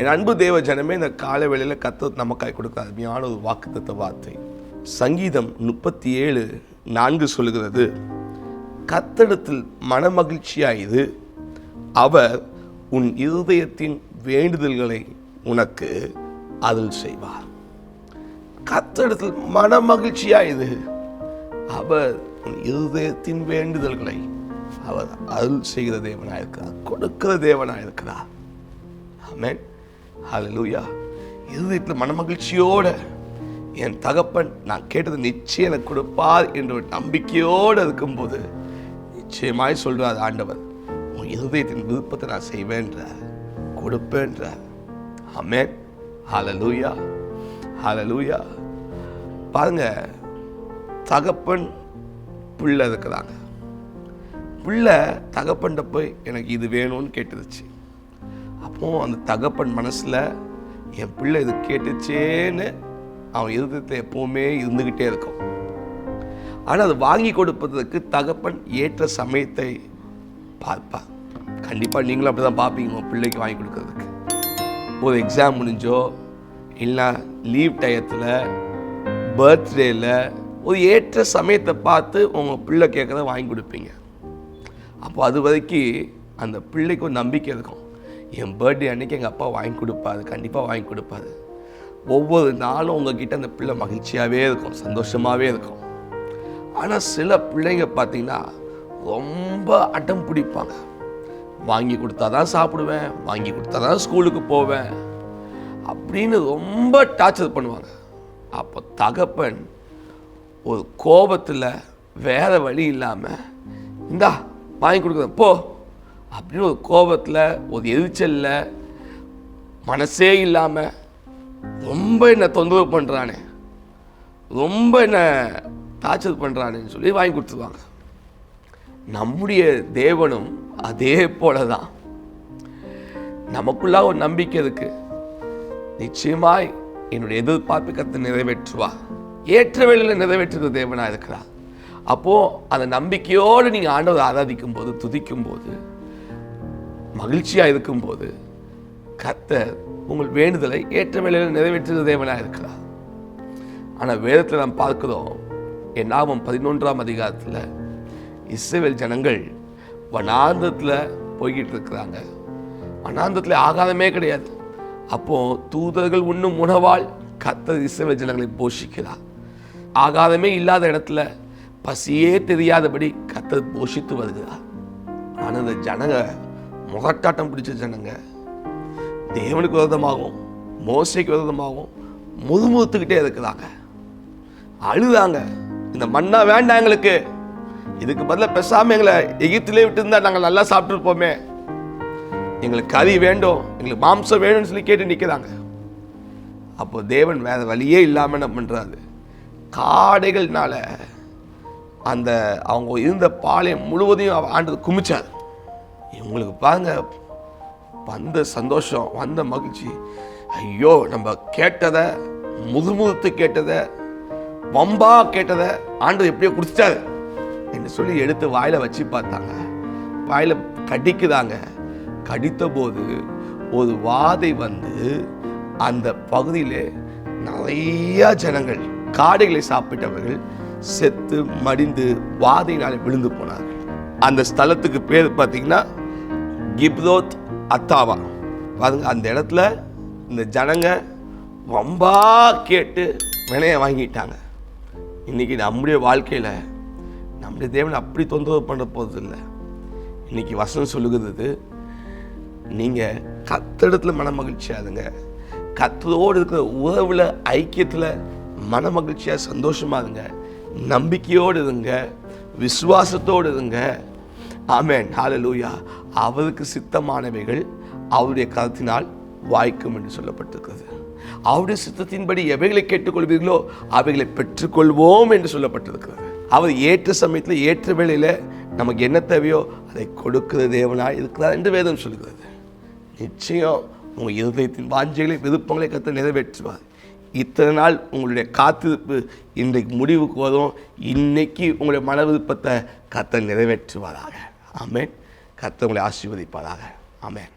என் அன்பு தேவ ஜனமே இந்த கால வேளையில் கத்த நமக்காய் கொடுக்க அருமையான ஒரு வாக்குத்தத்த வார்த்தை. சங்கீதம் முப்பத்தி ஏழு நான்கு சொல்லுகிறது கத்தடத்தில் மனமகிழ்ச்சியாயுது அவர் உன் இருதயத்தின் வேண்டுதல்களை உனக்கு அருள் செய்வார். கத்தடத்தில் மனமகிழ்ச்சியாயுது அவர் உன் இருதயத்தின் வேண்டுதல்களை அவர் அருள் செய்கிற தேவனாயிருக்கிறார் கொடுக்கிற தேவனாயிருக்கிறார். ஆமேன். ஹலலூயா இருதயத்தில் மனமகிழ்ச்சியோட என் தகப்பன் நான் கேட்டது நிச்சயம் எனக்கு கொடுப்பார் என்ற ஒரு நம்பிக்கையோடு இருக்கும்போது நிச்சயமாய் சொல்கிறார் ஆண்டவர். உன் இருதயத்தின் விருப்பத்தை நான் செய்வேன்றார் கொடுப்பேன்றார் ஆமென் ஹலலூயா ஹலலூயா பாருங்க தகப்பன் புள்ள இருக்கிறாங்க. புள்ள தகப்பன்கிட்ட போய் எனக்கு இது வேணும்னு கேட்டுருச்சு. அப்போ அந்த தகப்பன் மனசில் என் பிள்ளை இது கேட்டுச்சேன்னு அவன் இருதயத்தில் எப்போவுமே இருந்துக்கிட்டே இருக்கும். ஆனால் அது வாங்கி கொடுப்பதற்கு தகப்பன் ஏற்ற சமயத்தை பார்ப்பான் கண்டிப்பாக நீங்களும் அப்படி தான் பார்ப்பீங்க உங்கள் பிள்ளைக்கு வாங்கி கொடுக்கறதுக்கு. ஒரு எக்ஸாம் முடிஞ்சோ இல்லை லீவ் டயத்தில் பர்த்டேயில் ஒரு ஏற்ற சமயத்தை பார்த்து உங்கள் பிள்ளை கேட்குறத வாங்கி கொடுப்பீங்க. அப்போ அது வரைக்கும் அந்த பிள்ளைக்கு ஒரு நம்பிக்கை இருக்கும். என் பர்த்டே அன்னைக்கு எங்கள் அப்பா வாங்கி கொடுப்பாரு கண்டிப்பாக வாங்கி கொடுப்பாரு. ஒவ்வொரு நாளும் உங்ககிட்ட அந்த பிள்ளை மகிழ்ச்சியாகவே இருக்கும் சந்தோஷமாகவே இருக்கும். ஆனால் சில பிள்ளைங்க பார்த்தீங்கன்னா ரொம்ப அடம் பிடிப்பாங்க. வாங்கி கொடுத்தா தான் சாப்பிடுவேன் வாங்கி கொடுத்தா தான் ஸ்கூலுக்கு போவேன் அப்படின்னு ரொம்ப டார்ச்சர் பண்ணுவாங்க. அப்போ தகப்பன் ஒரு கோபத்தில் வேறு வழி இல்லாமல் இந்தா வாங்கி கொடுக்குறேன் போ. அப்படின்னு ஒரு கோபத்தில் ஒரு எரிச்சலில் மனசே இல்லாமல் ரொம்ப என்னை தொந்தரவு பண்ணுறானே ரொம்ப என்னை டார்ச்சர் பண்ணுறானேன்னு சொல்லி வாங்கி கொடுத்துருவாங்க. நம்முடைய தேவனும் அதே போல தான் நமக்குள்ள ஒரு நம்பிக்கை இருக்குது நிச்சயமாய் என்னுடைய எதிர்பார்ப்பு கத்தை நிறைவேற்றுவா. ஏற்ற வேளையில் நிறைவேற்றுகிற தேவனாக இருக்கிறார். அப்போது அந்த நம்பிக்கையோடு நீங்கள் ஆண்டவர் ஆராதிக்கும் போது துதிக்கும் போது மகிழ்ச்சியாக இருக்கும்போது கத்தர் உங்கள் வேண்டுதலை ஏற்ற வேளையில் நிறைவேற்றுகிற தேவனாக இருக்கிறார் ஆனால் வேதத்தில் நாம் பார்க்கிறோம் என் நாமம் பதினொன்றாம் அதிகாரத்தில் இஸ்ரேல் ஜனங்கள் வனாந்தத்தில் போய்கிட்டு இருக்கிறாங்க. வனாந்தத்தில் ஆகாதமே கிடையாது. அப்போது தூதர்கள் உண்ணும் உணவால் கத்தர் இஸ்ரேல் ஜனங்களை போஷிக்கிறார். ஆகாதமே இல்லாத இடத்துல பசியே தெரியாதபடி கத்தர் போஷித்து வருகிறார். ஆனால் அந்த ஜனங்க முதற்காட்டம் பிடிச்ச ஜனங்க தேவனுக்கு விரதமாகவும் மோசைக்கு விரதமாகவும் முதுமுத்துக்கிட்டே இருக்கிறாங்க அழுதாங்க. இந்த மண்ணா வேண்டாம் எங்களுக்கு. இதுக்கு பதிலாக பேசாம எங்களை எகிப்திலே விட்டுருந்தா நாங்கள் நல்லா சாப்பிட்டுருப்போமே. எங்களுக்கு கறி வேண்டும் எங்களுக்கு மாம்சம் வேணும்னு சொல்லி கேட்டு நிற்கிறாங்க அப்போ தேவன் வேறு வழியே இல்லாமல் என்ன பண்ணுறாரு காடைகள்னால அந்த அவங்க இருந்த பாளையம் முழுவதையும் ஆண்டது ஆண்டவர் குமிச்சார். இவங்களுக்கு பாருங்க வந்த சந்தோஷம் வந்த மகிழ்ச்சி. ஐயோ நம்ம கேட்டதை முதுமுதுத்து கேட்டதை வம்பா கேட்டதை ஆண்டு எப்படியோ குடிச்சிட்டாரு என்று சொல்லி எடுத்து வாயில் வச்சு பார்த்தாங்க. வாயில் கடிக்குதாங்க. கடித்த போது ஒரு வாதை வந்து அந்த பகுதியில் நிறைய ஜனங்கள் காடைகளை சாப்பிட்டவர்கள் செத்து மடிந்து வாதையினால் விழுந்து போனார்கள். அந்த ஸ்தலத்துக்கு பேர் பார்த்தீங்கன்னா கிப்ரோத் அத்தாவா. பாருங்க அந்த இடத்துல இந்த ஜனங்க ரொம்ப கேட்டு வினையை வாங்கிட்டாங்க. இன்றைக்கி நம்முடைய வாழ்க்கையில் நம்முடைய தேவன் அப்படி தொந்தரவு பண்ண போகிறது இல்லை இன்னைக்கு வசனம் சொல்லுகிறது நீங்கள் கத்தடத்தில் மன மகிழ்ச்சியாதுங்க கத்தரோடு இருக்கிற உறவில் ஐக்கியத்தில் மன மகிழ்ச்சியாக சந்தோஷமா இருங்க. நம்பிக்கையோடு இருங்க. விசுவாசத்தோடு இருங்க. ஆமேன். ஹாலலூயா அவருக்கு சித்தமானவைகள் அவருடைய கருத்தினால் வாய்க்கும் என்று சொல்லப்பட்டிருக்கிறது. அவருடைய சித்தத்தின்படி எவைகளை கேட்டுக்கொள்வீர்களோ அவைகளை பெற்றுக்கொள்வோம் என்று சொல்லப்பட்டிருக்கிறது. அவர் ஏற்ற சமயத்தில் ஏற்ற வேளையில் நமக்கு என்ன தேவையோ அதை கொடுக்கிற தேவனாக இருக்கிறார் என்று வேதம் சொல்கிறது. நிச்சயம் உங்கள் இருதயத்தின் வாஞ்சைகளை விருப்பங்களை கற்று நிறைவேற்றுவார். இத்தனை நாள் உங்களுடைய காத்திருப்பு இன்றைக்கு முடிவுக்கு வரும். இன்னைக்கு உங்களுடைய மன விருப்பத்தை கத்த நிறைவேற்றுவாராக. ஆமேன். கத்த ஆசீர்வதிப்பதாக ஆமேன்.